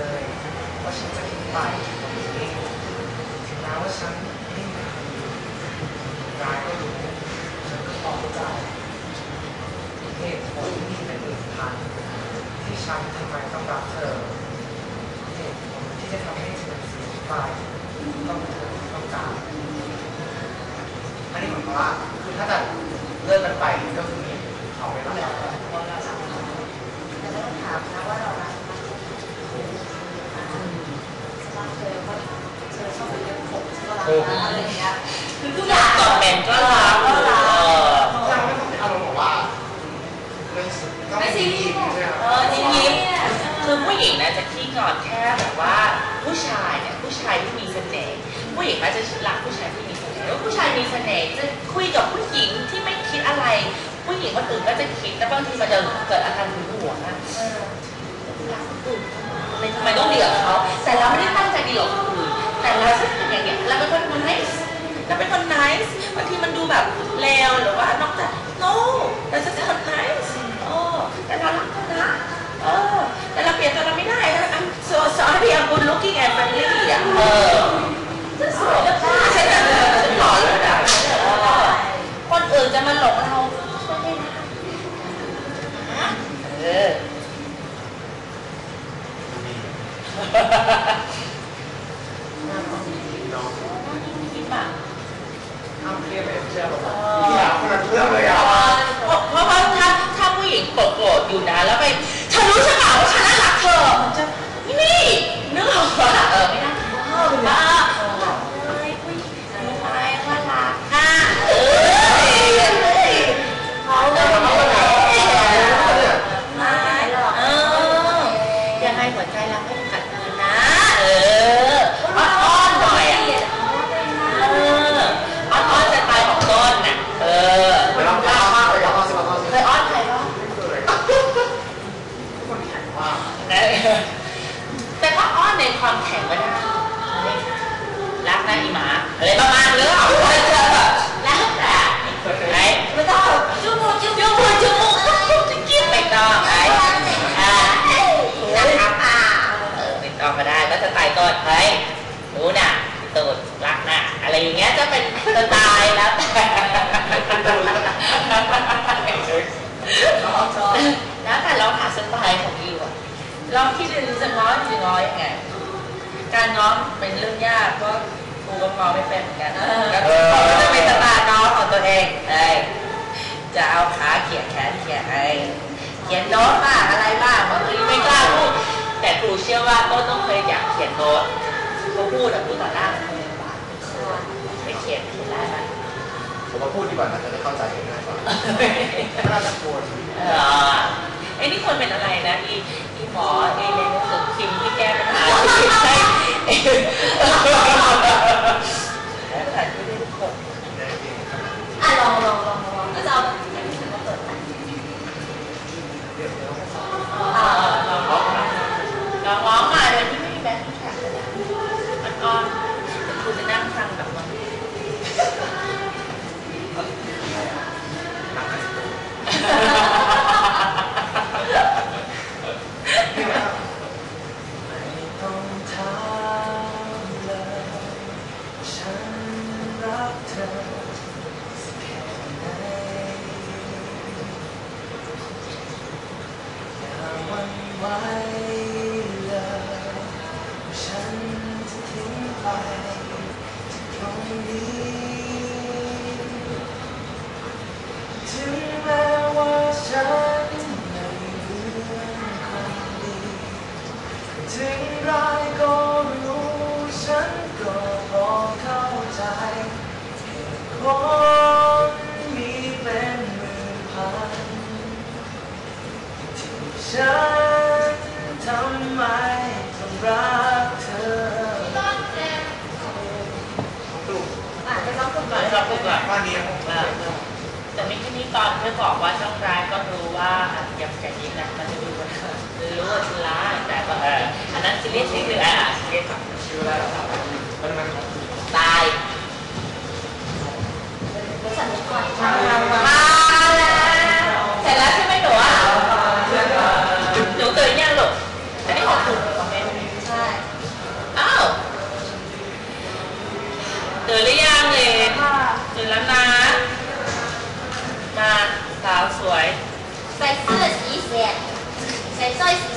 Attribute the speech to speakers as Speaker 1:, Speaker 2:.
Speaker 1: เลยว่าฉันจะคิดไปถึงตรงนี้แม้ว่าฉันไม่มีทารรยก็รู้ฉันก็พอเข้าใจเห
Speaker 2: ตุผลที่เป็นหนึ่งพันที่ฉันทำไมต้องรักเธอเหตุผ
Speaker 1: ลที่จะทำให้
Speaker 2: เธอเสียใจต้องเธอต้องการอันนี้หมายความว่า
Speaker 1: คือถ้าแต่เลิกกั
Speaker 2: นไปก็คือเขาไม่รัก
Speaker 3: เราแ
Speaker 4: ต
Speaker 2: ่เราถามนะว่า อะไรอย่างเงี้ยคือทุกอย่าง
Speaker 4: ตอบแมนก็รัก
Speaker 2: ก็รัก
Speaker 4: เออ
Speaker 1: ยังไม่ต้องเป็นอารมณ์บอกว่าไม่ก็
Speaker 2: ไม่ซีรี
Speaker 1: รี
Speaker 2: ย
Speaker 1: ส์
Speaker 2: ส
Speaker 1: ใช่ไหม
Speaker 4: เออจริงๆคือผู้หญิงนะจะขี้งอนแค่แบบว่าผู้ชายเนี่ยผู้ชายที่มีเสน่ห์ผู้หญิงมักจะรักผู้ชายที่มีเสน่ห์แล้วผู้ชายมีเสน่ห์จะคุยกับผู้หญิงที่ไม่คิดอะไร ผู้หญิงคนอื่นก็จะคิดแล้วบางทีมันจะเกิดอาการหึงหวงอะรักคนอื่นทำไมต้องดีกับเขาแต่เราไม่ได้ตั้งใจดีกับคนอื่น แต่เราชอบเป็นอย่างเงี้ยเราเป็นคน nice เราเป็นคน nice บางทีมันดูแบบเลวหรือว่านอกจาก no เราจะนคน nice โอ้แต่เรารักเขานะเออแต่เราเปลี่ยนตัวเราไม่ได้นะ I'm so sorry I'm good looking and friendly อะเออฉันสวยแล้วค่ะฉันแบบฉันหล่อแล้วนะเออคนอื่นจะมาหลงเราช่วยไม่ได้นะเออ
Speaker 1: น้อง
Speaker 4: คิดป่ะ
Speaker 1: ห้ามเครียดเลยเชื่อผมอยากคนละเรื่องเลยอะ
Speaker 4: เพราะเพราะว่าถ้าถ้าผู้หญิงโกรธๆอยู่นะแล้วไปเธอรู้ใช่เปล่าว่าฉันน่ารักเธอมันจะนี่นึกออกปะเออไม่น่าเออบ้าเฮ้ยผู้หญิงรู้ไหมว่ารักอะเอ้ยเขาเลย
Speaker 1: เขาก็ถามว่าเนี่ย
Speaker 4: ไม่เออยังไง หัวใจเราก็ขัดขืนนะ เอออ้อนๆหน่อยอะเอออ้อนๆสไตล์ของต้นน่ะเออ
Speaker 1: เดี๋ยวเรายาวมากเลยยาวมากสิบนาที
Speaker 4: เคยอ้อนใครบ้าง
Speaker 1: เลยคนแข็งมาก
Speaker 4: แต่ก็อ้อนในความแข็งก็ได้รักนะอีหมาอะไรประมาณเรื่องรักแต่ไอ้
Speaker 2: ไม่ต้องจุ๊บจุ๊บ
Speaker 4: จุ๊บจุ๊บจุ๊บจุ๊บกิ๊บไม่ต้องไอ้อ่านะครับอ่าเออ ได้ก็ได้ก็สไตล์ต้นเฮ้ยรู้น่ะตูดรักน่ะอะไรอย่างเงี้ยจะเป็นสไตล์แล้วแต่แล้วแต่เราหาสไตล์ของยูอะลองคิดดูจะง้อจะง้อยังไงการง้อเป็นเรื่องยากเพราะกูก็ง้อไม่เป็นเหมือนกันก็จะเป็นสไตล์ง้อของตัวเองเอ้จะเอาขาเขียนแขนเขียนไอ้เขียนโน้ตบ้า เชื่อว่าก็ต้องเคยอยากเขียนโน้ตเขาพูดแต่พูดต่อหน้าคนอื่นบ้างไม่เขียนเขียนได้ไหม
Speaker 1: ผมมาพูดดีกว่านะจะได้เข้าใจง่ายกว่าไม่น่าจะกลัว
Speaker 4: เออไอ้นี่คนเป็นอะไรนะอีอีหมอเอเลนหนังสือพิมที่แก้ปัญหาใช่แก้ปัญหาชีวิตให้ทุกคน
Speaker 2: อะลองลองลองลองก็จะเอาแบบนี้มาเปิด
Speaker 1: เดี๋ยวเดี๋ยว
Speaker 4: อ่าลองร้องมาลองร้องมาเลยที่ไม่มีแบงค์แท็กเลยนะมันอ้อนแต่คุณจะนั่งฟังแบบมัน
Speaker 1: ต้องถามเลยฉันรักเธอสักแค่ไหนอย่าหวั่นไหวเลยฉันจะทิ้งไปที่ตรงนี้ ถึงแม้ว่าฉันไม่เหมือนคนดี ถึงร้ายก็รู้ฉันก็พอเข้าใจเหตุผลมีเป็นหมื่นพัน ที่ฉันทำ ไมต้องรักเธอ
Speaker 2: อะไปลองฝึกก่
Speaker 4: ก่
Speaker 2: อ
Speaker 4: นเราฝึกก่อน
Speaker 1: บ้านนี้
Speaker 4: เออแต่มีที่นี้ตอนเพื่อบอกว่าช่องร้ายก็รู้ว่าอันย่าแก่ยิ่งนะมันจะดูว่ารู้ว่าชื่อร้าแต่ก็เอออันนั้นซีรียสนิดนึงอะซีรียส
Speaker 1: ชื่ออะไรล่ะครับเป็นมันครับ
Speaker 4: ตาย
Speaker 2: สั่นก่อน
Speaker 4: มาแสวสวย
Speaker 2: ใส่เสื้อสีแสดใส่สร้อยสี